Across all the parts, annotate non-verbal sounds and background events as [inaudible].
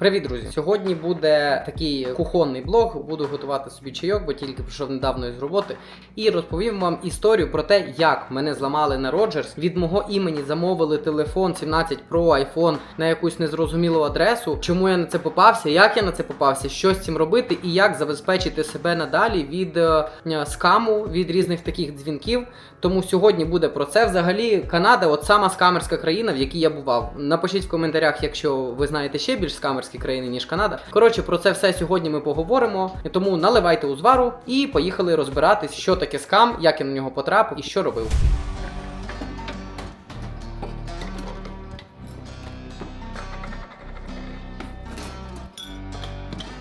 Привіт, друзі! Сьогодні буде такий кухонний блог. Буду готувати собі чайок, бо тільки прийшов недавно із роботи. І розповім вам історію про те, як мене зламали на Роджерс. Від мого імені замовили телефон 17 Pro iPhone на якусь незрозумілу адресу. Чому я на це попався? Як я на це попався? Що з цим робити, і як забезпечити себе надалі від е, е, скаму, від різних таких дзвінків. Тому сьогодні буде про це. Взагалі, Канада, от сама скамерська країна, в якій я бував. Напишіть в коментарях, якщо ви знаєте ще більш скамерські країни, ніж Канада. Коротше, про це все сьогодні ми поговоримо. Тому наливайте узвару і поїхали розбиратись, що таке скам, як я на нього потрапив і що робив.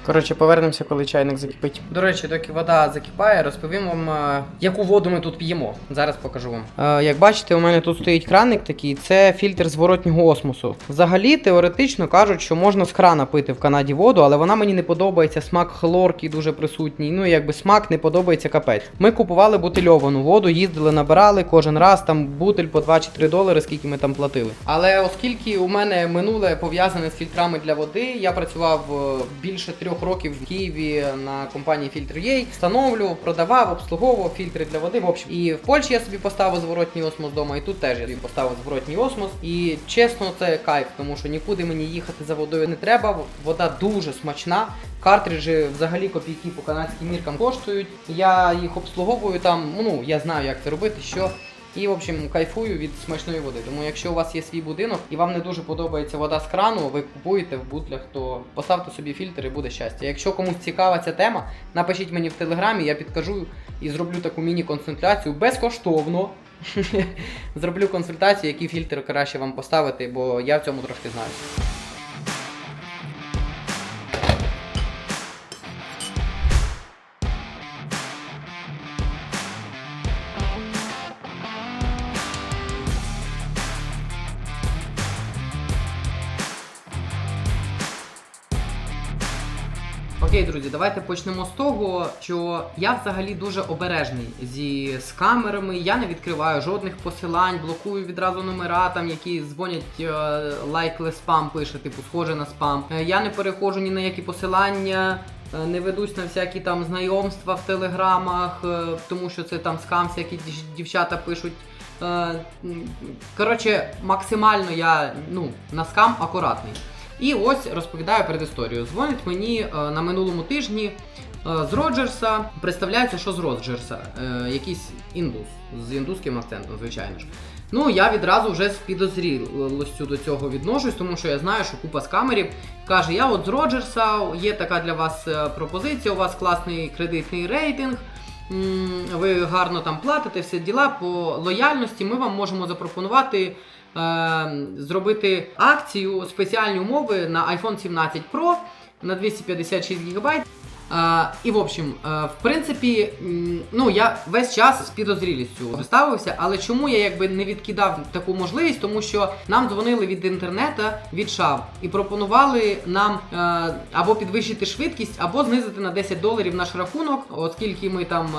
Коротше, повернемося, коли чайник закипить. До речі, доки вода закипає, розповім вам, е, яку воду ми тут п'ємо. Зараз покажу вам. Е, як бачите, у мене тут стоїть краник такий, це фільтр зворотнього осмосу. Взагалі, теоретично кажуть, що можна з крана пити в Канаді воду, але вона мені не подобається. Смак хлорки дуже присутній. Ну, якби смак не подобається капець. Ми купували бутильовану воду, їздили, набирали кожен раз там бутиль по 2 чи 3 долари, скільки ми там платили. Але оскільки у мене минуле пов'язане з фільтрами для води, я працював е, більше трьох років в Києві на компанії Filter.ua, встановлю, продавав, обслуговував фільтри для води. В общем, і в Польщі я собі поставив зворотній осмос вдома, і тут теж я собі поставив зворотній осмос. І чесно, це кайф, тому що нікуди мені їхати за водою не треба. Вода дуже смачна. Картриджі взагалі копійки по канадським міркам коштують. Я їх обслуговую там. Ну я знаю, як це робити. що і, в общем, кайфую від смачної води. Тому якщо у вас є свій будинок і вам не дуже подобається вода з крану, ви купуєте в бутлях, то поставте собі фільтр і буде щастя. Якщо комусь цікава ця тема, напишіть мені в телеграмі, я підкажу і зроблю таку міні-консультацію безкоштовно. [laughs] Зроблю консультацію, який фільтр краще вам поставити, бо я в цьому трошки знаю. Друзі, давайте почнемо з того, що я взагалі дуже обережний зі з камерами. Я не відкриваю жодних посилань, блокую відразу номера, там які дзвонять лайкле спам пише, типу схоже на спам. Е, Я не переходжу ні на які посилання. е, Не ведусь на всякі там знайомства в телеграмах, е, тому що це там скам, всякі дівчата пишуть. Е, Коротше, максимально я ну, на скам акуратний. І ось розповідаю передісторію. Дзвонить мені е, на минулому тижні е, з Роджерса. Представляється, що з Роджерса. Е, якийсь індус з індуським акцентом, звичайно ж. Ну, я відразу вже з підозрілостю до цього відношусь, тому що я знаю, що купа скамерів каже: я от з Роджерса, є така для вас пропозиція, у вас класний кредитний рейтинг. Ви гарно там платите, все діла по лояльності. Ми вам можемо запропонувати е, зробити акцію, спеціальні умови на iPhone 17 Pro на 256 ГБ. Е, і в общем, е, в принципі, ну я весь час з підозрілістю ставився, але чому я якби не відкидав таку можливість, тому що нам дзвонили від інтернету, від ШАВ і пропонували нам е, або підвищити швидкість, або знизити на 10 доларів наш рахунок, оскільки ми там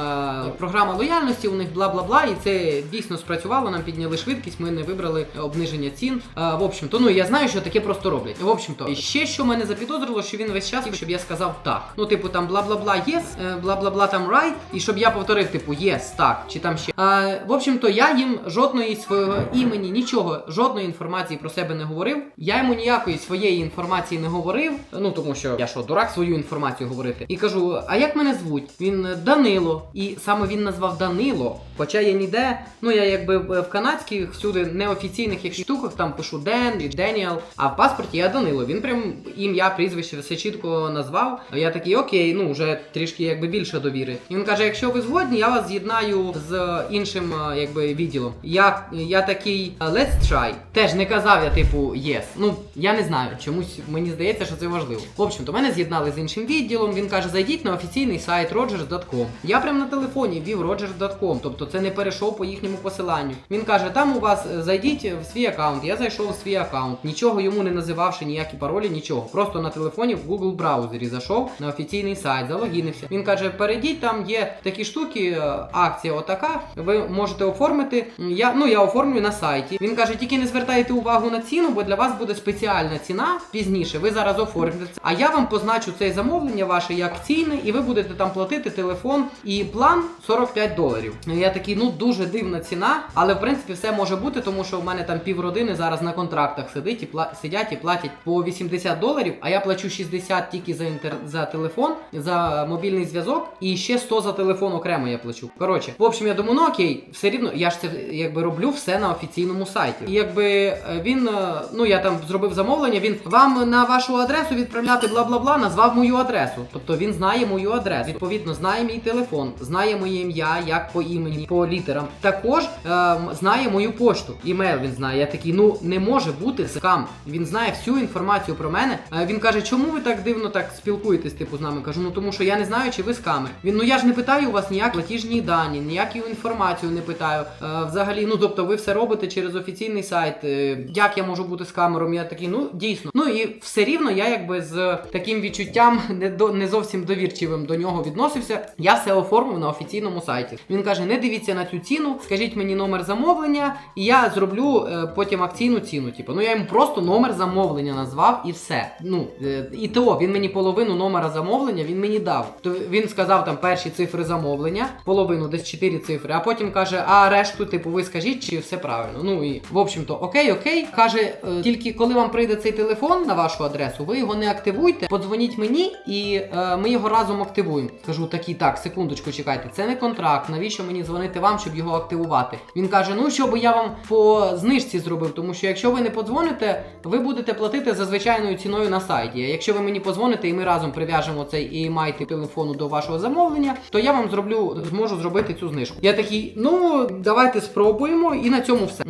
програма лояльності, у них бла бла бла, і це дійсно спрацювало. Нам підняли швидкість, ми не вибрали обниження цін. В общем, то ну я знаю, що таке просто роблять. В общем то, ще що мене запідозрило, що він весь час, щоб я сказав так. Ну, типу, там бла бла бла yes, е, бла бла бла там right, і щоб я повторив, типу, yes, так, чи там ще. Е, в общем то, я їм жодної свого імені, нічого, жодної інформації про себе не говорив. Я йому ніякої своєї інформації не говорив. Ну тому що я що, дурак свою інформацію говорити. І кажу: а як мене звуть? Він е, Данило. І саме він назвав Данило. Хоча я ніде, ну я якби в в канадських всюди неофіційних якщо штуках там пишу Ден і Деніел, а в паспорті я Данило. Він прям ім'я, прізвище все чітко назвав. Я такий, окей, ну вже трішки якби більше довіри. І він каже: якщо ви згодні, я вас з'єднаю з іншим якби відділом. Я, я такий «Uh, let's try. Теж не казав я, типу, yes. Ну я не знаю, чомусь мені здається, що це важливо. В общем, то мене з'єднали з іншим відділом. Він каже: зайдіть на офіційний сайт rogers.com. Я прям на телефоні ввів rogers.com, тобто це не перейшов по їхньому посиланню. Він каже: там у вас е, зайдіть в свій аккаунт. Я зайшов в свій аккаунт, нічого йому не називавши, ніякі паролі, нічого. Просто на телефоні в Google браузері зайшов на офіційний сайт, залогінився. Він каже: перейдіть, там є такі штуки, е, акція отака. Ви можете оформити. Я ну я оформлю на сайті. Він каже, тільки не звертайте увагу на ціну, бо для вас буде спеціальна ціна пізніше. Ви зараз оформите. А я вам позначу це замовлення ваше як акційне, і ви будете там платити телефон і план 45 доларів. Ну я такий, ну дуже дивна ціна, але в принципі все може бути, тому що в мене там півродини зараз на контрактах сидить і пла- сидять і платять по 80 доларів, а я плачу 60 тільки за інтер за телефон, за мобільний зв'язок, і ще 100 за телефон окремо я плачу. Коротше, в общем, я думаю, ну окей, все рівно я ж це якби роблю все на офіційному сайті. І якби е, він, е, ну я там зробив замовлення, він вам на вашу адресу відправляти бла бла бла, назвав мою адресу. Тобто він знає мою адресу. Відповідно, знає мій телефон, знає моє ім'я, як по імені, по літерам. Також е, знає мою пошту. Імейл він знає. Я такий, ну не може бути скам. Він знає всю інформацію про мене. Е, він каже, чому ви так дивно так спілкуєтесь, типу, з нами? Кажу, ну тому що я не знаю, чи ви скамер. Він ну я ж не питаю у вас ніякі платіжні дані, ніяку інформацію не питаю. Е, взагалі, ну тобто, ви все робите через офіційний сайт. Е, як я можу бути скамером? Я такий, ну дійсно. Ну і все рівно я якби з таким відчуттям не до не зовсім довірчивим до нього відносився. Я все оформив на офіційному сайті. Він каже: не дивіться на цю ціну, скажіть мені номер замовлення, і я зроблю е, потім акційну ціну. Типу, ну я йому просто номер замовлення назвав і все. Ну е, і то він мені половину номера замовлення він мені дав. То він сказав там перші цифри замовлення, половину десь 4 цифри, а потім каже: а решту, типу, ви скажіть, чи все правильно. Ну і в общем-то, окей, окей. Каже, е, тільки коли вам прийде цей телефон на вашу адресу, ви його не активуйте, подзвоніть мені і е, ми його разом активуємо. Кажу, такий, так, секундочку, чекайте, це не контракт. Навіщо мені дзвонити вам, щоб його активувати? Він каже: ну щоб я вам по знижці зробив, тому що якщо ви не подзвоните, ви будете платити за звичайною ціною на сайті. Якщо ви мені подзвоните і ми разом прив'яжемо цей EMI телефону до вашого замовлення, то я вам зроблю, зможу зробити цю знижку. Я такий, ну давайте спробуємо, і на цьому все.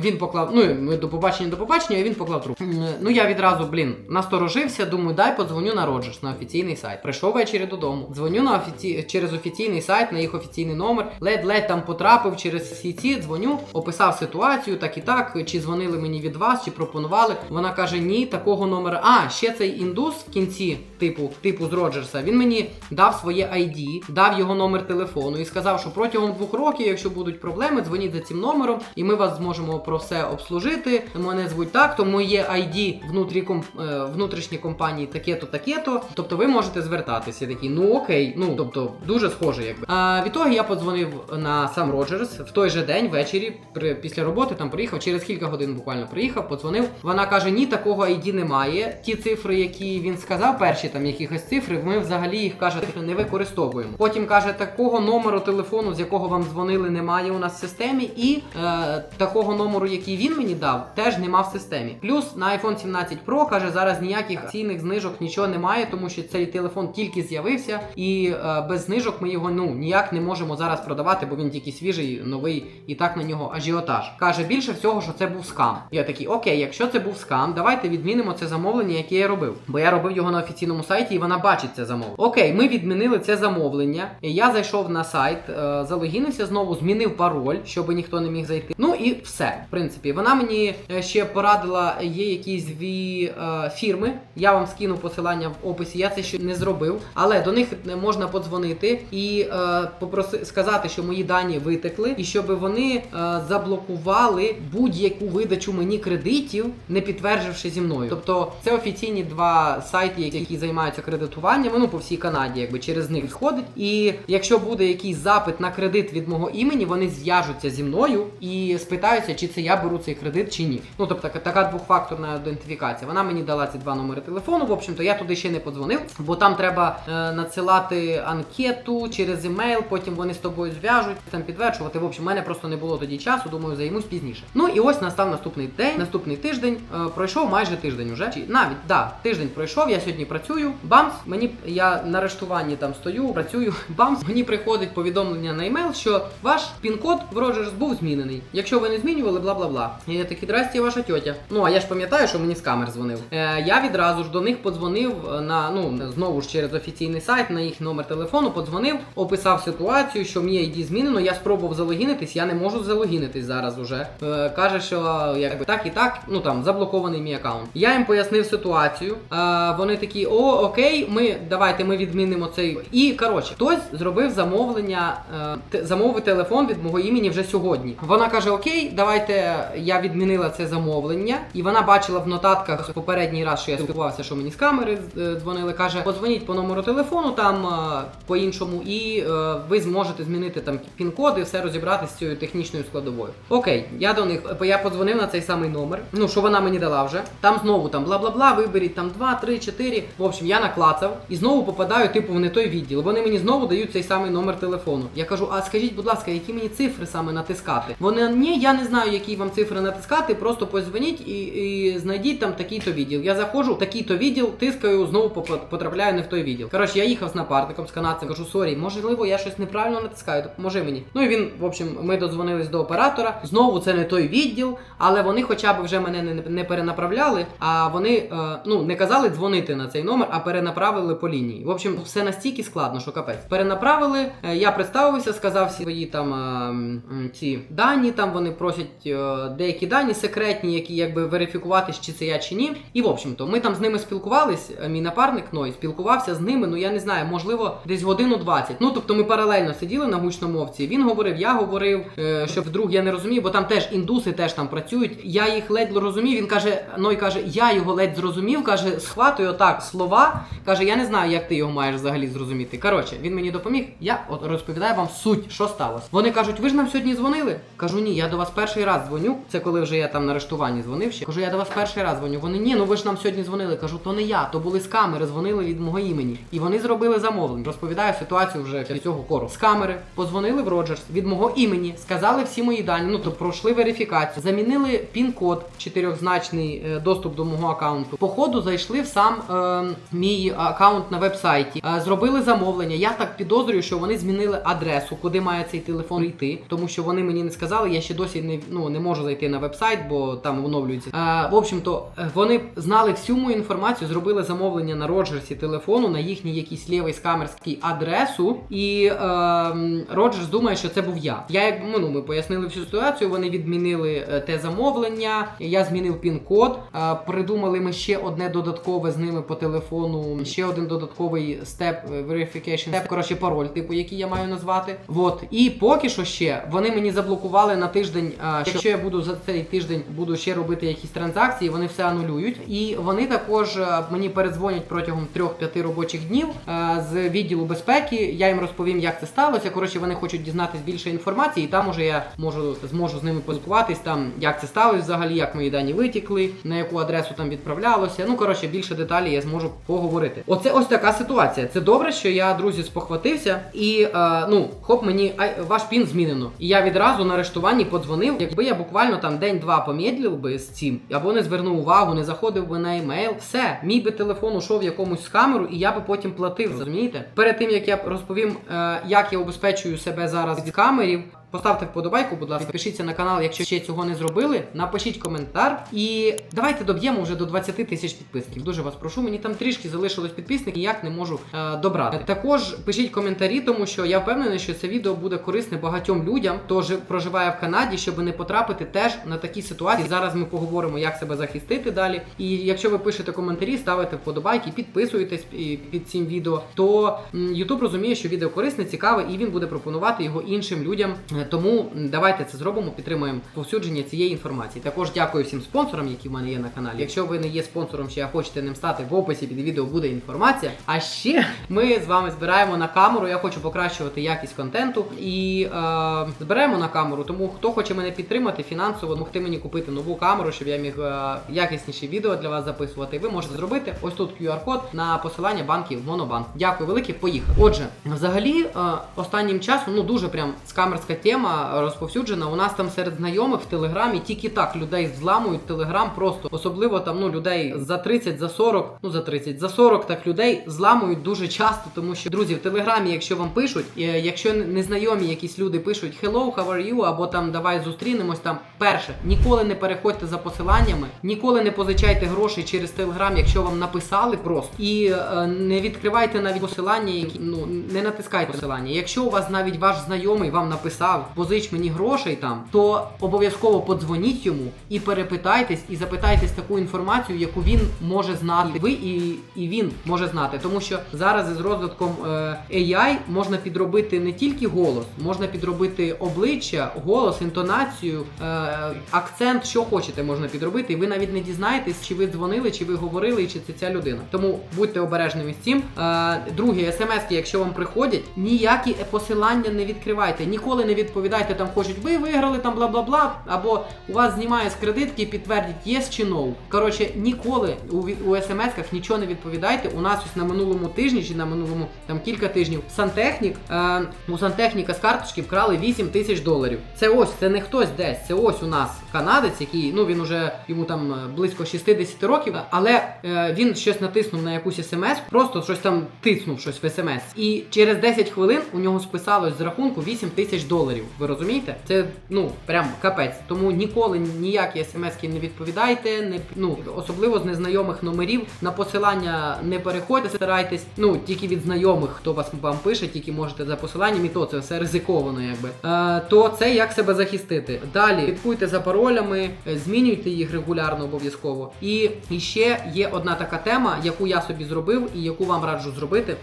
Він поклав, ну ми до побачення, до побачення, і він поклав трубку. Ну я відразу, блін, насторожився, думаю, дай подзвоню на Роджерс на офіційний сайт. Прийшов ввечері додому. Дзвоню на офіці... через офіційний сайт, на їх офіційний номер. Ледь-ледь там потрапив через всі ці, дзвоню, описав ситуацію, так і так. Чи дзвонили мені від вас, чи пропонували. Вона каже: ні, такого номера. А, ще цей індус в кінці, типу, типу з Роджерса, він мені дав своє ID, дав його номер телефону і сказав, що протягом двох років, якщо будуть проблеми, дзвоніть за цим номером, і ми вас зможемо про все обслужити. Мене звуть так, тому є ID внутрі комп... е, внутрішній компанії таке-то, таке-то. Тобто ви можете звертатися. Я такий, ну окей, ну тобто дуже схоже, якби. А від того я подзвонив на сам Роджерс в той же день, ввечері, при після роботи там приїхав. Через кілька годин буквально приїхав, подзвонив. Вона каже: ні, такого ID немає. Ті цифри, які він сказав, перші там якихось цифри, ми взагалі їх каже, не використовуємо. Потім каже, такого номеру телефону, з якого вам дзвонили, немає у нас в системі, і е, такого номеру, який він мені дав, теж нема в системі. Плюс на iPhone 17 Pro каже, зараз ніяких цінних знижок нічого немає, тому що цей телефон тільки з'явився, і е, без знижок ми його ну ніяк не можемо зараз продавати, бо він тільки свіжий, новий, і так на нього ажіотаж. Каже більше всього, що це був скам. Я такий, окей, якщо це був скам, давайте відмінимо це замовлення, яке я робив. Бо я робив його на офіційному сайті, і вона бачить це замовлення. Окей, ми відмінили це замовлення. Я зайшов на сайт, е, залогінився знову, змінив пароль, щоб ніхто не міг зайти. Ну і все. В принципі, вона мені е, ще порадила, є якісь дві е, фірми. Я вам скину посилання в описі. Я це ще не зробив, але до них можна подзвонити і е, попроси сказати, що мої дані витекли, і щоб вони е, заблокували будь-яку видачу мені кредитів, не підтвердживши зі мною. Тобто це офіційні два сайти, які займаються кредитуванням. Ну по всій Канаді, якби через них входить. І якщо буде якийсь запит на кредит від мого імені, вони зв'яжуться зі мною і спитаються, чи це я беру цей кредит чи ні. Ну тобто така двохфакторна ідентифікація. Вона мені дала ці два номери телефону. В общем-то, я туди ще не подзвонив, бо там треба е, надсилати анкету через емейл, потім вони з тобою зв'яжуть, там підтверджувати. В общем, мене просто не було тоді часу. Думаю, займусь пізніше. Ну і ось настав наступний день, наступний тиждень. Е, пройшов майже тиждень уже. Чи навіть да, тиждень пройшов. Я сьогодні працюю. Бамс, мені я на арештуванні там стою, працюю. [laughs] Бамс, мені приходить повідомлення на емейл, що ваш пін-код в Rogers був змінений. Якщо ви не змінювали, бла бла бла. І я такий, здрасте, ваша тьотя. Ну а я ж пам'ятаю, що мені з камер дзвонив. Е, я відразу ж до них подзвонив е, на ну знову ж через офіційний сайт на їх номер телефону. Подзвонив, описав ситуацію, що мій ID змінено. Я спробував залогінитись, я не можу залогінитись зараз уже. Е, каже, що якби так і так, ну там заблокований мій аккаунт. Я їм пояснив ситуацію. Е, вони такі, о, окей, ми давайте ми відмінимо цей. І коротше, хтось зробив замовлення, е, замовив телефон від мого імені вже сьогодні. Вона каже: Окей, давайте я відмінила це замовлення, і вона бачила в нотатках попередній раз, що я спілкувався, що мені з камери е, дзвонили. каже: подзвоніть по номеру телефону там е, по іншому, і е, ви зможете змінити там пін-код і все розібратися з цією технічною складовою. Окей, я до них я подзвонив на цей самий номер. Ну що вона мені дала вже. Там знову там бла бла бла, виберіть там 2, 3, 4. В общем, я наклацав і знову попадаю, типу, в не той відділ. Вони мені знову дають цей самий номер телефону. Я кажу: а скажіть, будь ласка, які мені цифри саме натискати? Вони ні, я не знаю, які вам цифри натискати. Просто позвоніть і, і знайдіть там такий-то відділ. Я заходжу, такий-то відділ, тискаю, знову потрапляю не в той відділ. Коротше, я їхав з напарником, з канадцем, кажу, сорі, можливо, я щось неправильно натискаю, допоможи мені. Ну і він, в общем, ми додзвонились до оператора. Знову це не той відділ, але вони хоча б вже мене не, не перенаправляли, а вони е, ну не казали дзвонити на цей номер, а перенаправили по лінії. В общем, все настільки складно, що капець. Перенаправили, е, я представився, сказав свої там е, ці дані. Там вони просять е, деякі дані секретні, які якби верифікувати, чи це я чи ні. І в общем-то, ми там з ними спілкувались. Мій напарник Ной спілкувався з ними. Ну я не знаю, можливо, десь годину 20. Ну тобто ми паралельно сиділи на гучномовці. Він говорив, я говорив, е, що вдруг я не розумію, бо там теж індуси теж там працюють. Я їх ледь розумів. Він каже, Ной каже, я його ледь зрозумів. каже, схватую отак слова. каже, я не знаю, як ти його маєш взагалі зрозуміти. Коротше, він мені допоміг. Я от розповідаю вам суть, що сталося. Вони кажуть, ви ж нам сьогодні дзвонили? Кажу, ні, я до вас перший раз дзвоню. Це коли вже я там на арештуванні дзвонив ще. Кажу, я до вас перший раз дзвоню. Вони ні, ну ви ж нам сьогодні дзвонили. Кажу, то не я, то були з камери, дзвонили від мого імені. І вони зробили замовлення. Розповідаю ситуацію вже від цього кору. З камери позвонили в Роджерс від мого імені, сказали всі мої дані. Ну то пройшли верифікацію, замінили пін-код чотирьохзначний е, доступ до мого аккаунту. По ходу зайшли в сам е, мій аккаунт на веб-сайті, е, зробили замовлення. Я так підозрюю, що вони змінили адресу, куди має цей телефон йти, тому що вони мені не сказали. Я ще досі не ну не можу зайти на веб-сайт, бо там оновлюється. Е, в общем-то, е, вони знали всю мою інформацію, зробили замовлення на Роджерсі телефону на їхній якійсь лівий скамерській адресу. І е, Роджерс думає, що це був я. Я як ну, ми пояснили всю ситуацію. Вони відмінили те замовлення. Я змінив пін-код. Придумали ми ще одне додаткове з ними по телефону. Ще один додатковий степ е, verification step, коротше, пароль, типу, який я маю назвати. Вот. І поки що ще вони мені заблокували на тиждень. що Якщо я буду за цей тиждень буду ще робити якісь транзакції, вони все анулюють. І вони також е, мені передзвонять протягом 3-5 робочих днів е, з відділу безпеки. Я їм розповім, як це сталося. Коротше, вони хочуть дізнатись більше інформації, і там уже я можу зможу з ними поспілкуватись, там як це сталося взагалі, як мої дані витікли, на яку адресу там відправлялося. Ну коротше, більше деталей я зможу поговорити. Оце ось така ситуація. Це добре, що я друзі спохватився, і е, ну хоп, мені ай, ваш пін змінено. І я відразу на арештуванні подзвонив. Якби я буквально там день-два помедлив би з цим, або не звернув увагу, не заходив би на емейл, все, мій би телефон ушов якомусь з камеру, і я би потім платив. Розумієте? Перед тим як я розповім, е, як я убезпечую себе зараз від камерів. Поставте вподобайку, будь ласка, підпишіться на канал, якщо ще цього не зробили. Напишіть коментар і давайте доб'ємо вже до 20 тисяч підписків. Дуже вас прошу. Мені там трішки залишилось підписників, ніяк не можу е, добрати. Також пишіть коментарі, тому що я впевнений, що це відео буде корисне багатьом людям, хто жи- проживає в Канаді, щоб не потрапити теж на такі ситуації. Зараз ми поговоримо, як себе захистити далі. І якщо ви пишете коментарі, ставите вподобайки, підписуєтесь під цим відео, то YouTube розуміє, що відео корисне, цікаве, і він буде пропонувати його іншим людям. Е, Тому давайте це зробимо, підтримуємо повсюдження цієї інформації. Також дякую всім спонсорам, які в мене є на каналі. Якщо ви не є спонсором, чи хочете ним стати, в описі під відео буде інформація. А ще ми з вами збираємо на камеру. Я хочу покращувати якість контенту і е, збираємо на камеру. Тому хто хоче мене підтримати фінансово, могти мені купити нову камеру, щоб я міг е, якісніші відео для вас записувати. Ви можете зробити ось тут QR-код на посилання банків Монобанк. Дякую велике, поїхали. Отже, взагалі, е, останнім часом ну дуже прям скамерська тема розповсюджена. У нас там серед знайомих в телеграмі тільки так людей зламують телеграм. Просто особливо там ну людей за 30, за 40, ну за 30, за 40 так людей зламують дуже часто, тому що друзі, в телеграмі, якщо вам пишуть, е, якщо незнайомі якісь люди пишуть Hello, how are you, або там давай зустрінемось. Там перше, ніколи не переходьте за посиланнями, ніколи не позичайте грошей через телеграм, якщо вам написали просто і е, не відкривайте навіть посилання, які ну не натискайте посилання. Якщо у вас навіть ваш знайомий вам написав позич мені грошей там, то обов'язково подзвоніть йому і перепитайтесь, і запитайтесь таку інформацію, яку він може знати. Ви і, і він може знати, тому що зараз із розвитком е, AI можна підробити не тільки голос, можна підробити обличчя, голос, інтонацію, е, акцент, що хочете, можна підробити, і ви навіть не дізнаєтесь, чи ви дзвонили, чи ви говорили, чи це ця людина. Тому будьте обережними з цим. Е, друге, смс-ки, якщо вам приходять, ніякі посилання не відкривайте, ніколи не відповідайте там, хочуть, ви виграли там бла бла бла, або у вас знімає з кредитки, і підтвердять yes чи no. Коротше, ніколи у, у смс-ках нічого не відповідайте. У нас ось на минулому тижні чи на минулому там кілька тижнів сантехнік е, у сантехніка з карточки вкрали 8 тисяч доларів. Це ось, це не хтось десь, це ось у нас канадець, який ну він уже йому там е, близько 60 років, але е, він щось натиснув на якусь смс, просто щось там тиснув щось в смс. І через 10 хвилин у нього списалось з рахунку 8 тисяч доларів. Ви розумієте? Це ну прям капець. Тому ніколи ніякі смс-ки не відповідайте, не ну особливо з незнайомих номерів. На посилання не переходьте, старайтесь. Ну тільки від знайомих, хто вас вам пише, тільки можете за посиланням, і то це все ризиковано, якби. Е, то це як себе захистити. Далі слідкуйте за паролями, е, змінюйте їх регулярно обов'язково. І, і ще є одна така тема, яку я собі зробив і яку вам раджу зробити. Е,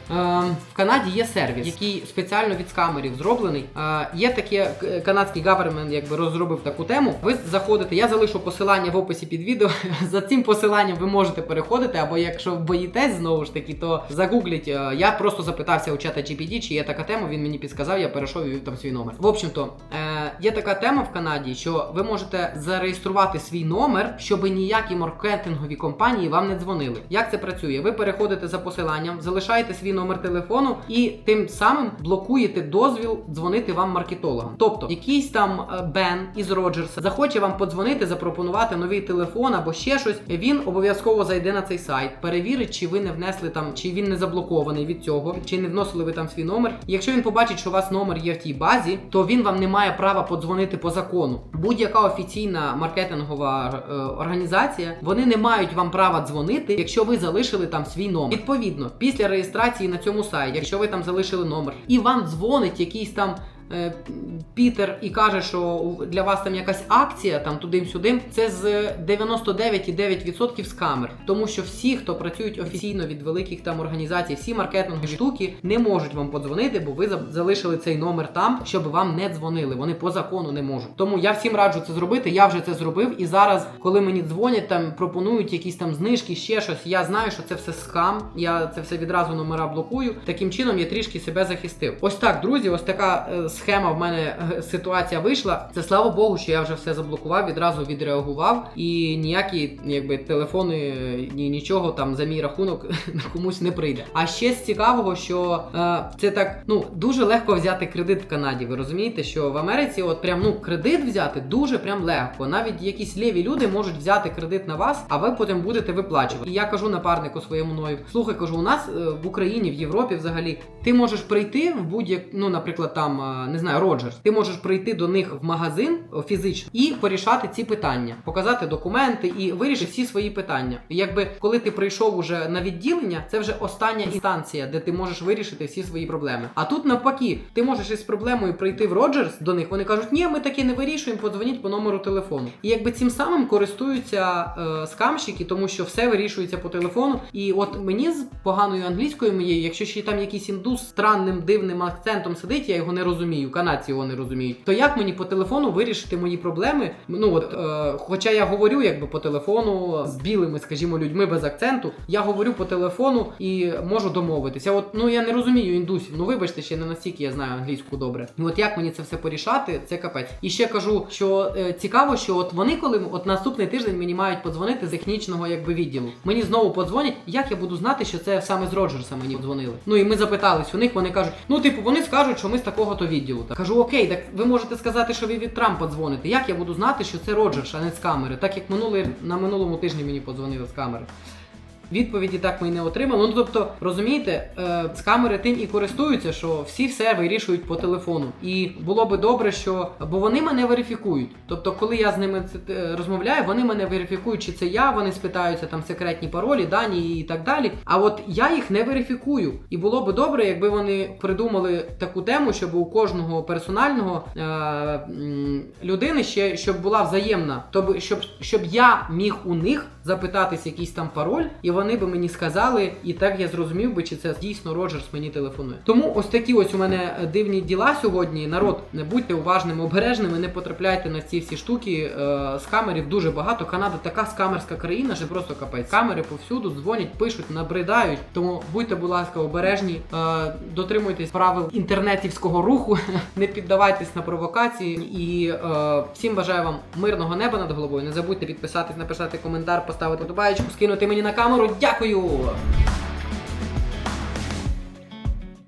в Канаді є сервіс, який спеціально від скамерів зроблений. Е, є таке канадський гавермент, якби розробив таку тему. Ви заходите, я залишу посилання в описі під відео. [laughs] За цим посиланням ви можете переходити, або якщо боїтесь знову ж таки, то загугліть. Е, Я просто запитався у чата GPT, чи є така тема. Він мені підсказав, я перейшов і ввів там свій номер. В общем-то, е, є така тема в Канаді, що ви можете зареєструвати свій номер, щоб ніякі маркетингові компанії вам не дзвонили. Як це працює? Ви переходите за посиланням, залишаєте свій номер телефону і тим самим блокуєте дозвіл дзвонити вам маркетологам. Тобто, якийсь там е, Бен із Роджерса захоче вам подзвонити, запропонувати новий телефон або ще щось. Він обов'язково зайде на цей сайт, перевірить, чи ви не внесли там, чи він не заблокований від цього, чи не вносили ви там свій номер. Якщо він побачить, що у вас номер є в тій базі, то він вам не має права подзвонити по закону. Будь-яка офіційна маркетингова е, організація, вони не мають вам права дзвонити, якщо ви залишили там свій номер. Відповідно, після реєстрації на цьому сайті, якщо ви там залишили номер, і вам дзвонить якийсь там. Е, Пітер і каже, що для вас там якась акція, там туди-сюди, це з 99,9% скамер. Тому що всі, хто працюють офіційно від великих там організацій, всі маркетингові штуки не можуть вам подзвонити, бо ви за- залишили цей номер там, щоб вам не дзвонили. Вони по закону не можуть. Тому я всім раджу це зробити. Я вже це зробив. І зараз, коли мені дзвонять, там пропонують якісь там знижки, ще щось. Я знаю, що це все скам. Я це все відразу номера блокую. Таким чином я трішки себе захистив. Ось так, друзі, ось така е, схема в мене е, ситуація вийшла. Це слава Богу, що я вже все заблокував, відразу відреагував, і ніякі якби телефони, ні нічого там за мій рахунок [laughs] комусь не прийде. А ще з цікавого, що е, це так ну дуже легко взяти кредит в Канаді. Ви розумієте, що в Америці, от прям ну кредит взяти дуже прям легко. Навіть якісь ліві люди можуть взяти кредит на вас, а ви потім будете виплачувати. І я кажу напарнику своєму мною: слухай, кажу, у нас е, в Україні, в Європі взагалі, ти можеш прийти в будь-як, ну, наприклад, там е, не знаю, Роджерс. Ти можеш прийти до них в магазин фізично і порішати ці питання, показати документи і вирішити всі свої питання. І якби коли ти прийшов уже на відділення, це вже остання інстанція, де ти можеш вирішити всі свої проблеми. А тут навпаки, ти можеш із проблемою прийти в Роджерс до них. Вони кажуть, ні, ми таке не вирішуємо, подзвоніть по номеру телефону. І якби цим самим користуються е, скамщики, тому що все вирішується по телефону. І от мені з поганою англійською моєю, якщо ще там якийсь індус странним дивним акцентом сидить, я його не розумію, канадці його не розуміють. То як мені по телефону вирішити мої проблеми? Ну от, е, хоча я говорю якби по телефону з білими, скажімо, людьми без акценту, я говорю по телефону і можу домовитися. От ну я не розумію індусів. Ну вибачте, ще не настільки я знаю англійську добре. І от як мені це все порішати, це капець. І ще кажу, що е, цікаво, що от вони, коли от наступний тиждень мені мають подзвонити з технічного якби відділу. Мені знову подзвонять. Як я буду знати, що це саме з Роджерса мені дзвонили? Ну і ми запитались у них. Вони кажуть: ну, типу, вони скажуть, що ми з такого то відділу. Відділу. Так кажу, окей, так ви можете сказати, що ви від Трампа дзвоните. Як я буду знати, що це Роджерс, а не з камери? Так як минулий на минулому тижні мені подзвонили з камери. Відповіді так ми й не отримали. Ну тобто, розумієте, е, з камери тим і користуються, що всі все вирішують по телефону. І було би добре, що бо вони мене верифікують. Тобто, коли я з ними це, е, розмовляю, вони мене верифікують, чи це я, вони спитаються там секретні паролі, дані і так далі. А от я їх не верифікую. І було би добре, якби вони придумали таку тему, щоб у кожного персонального е, людини ще щоб була взаємна. Тобто, щоб, щоб я міг у них запитатись якийсь там пароль, і вони би мені сказали, і так я зрозумів би, чи це дійсно Роджерс мені телефонує. Тому ось такі ось у мене е, дивні діла сьогодні. Народ, не будьте уважними, обережними, не потрапляйте на ці всі штуки. Е, з камерів дуже багато. Канада така скамерська країна, що просто капець. Камери повсюду дзвонять, пишуть, набридають. Тому будьте, будь ласка, обережні, е, дотримуйтесь правил інтернетівського руху, [laughs] не піддавайтесь на провокації. І е, всім бажаю вам мирного неба над головою. Не забудьте підписатись, написати коментар, поставити подобаєчку, скинути мені на камеру дякую!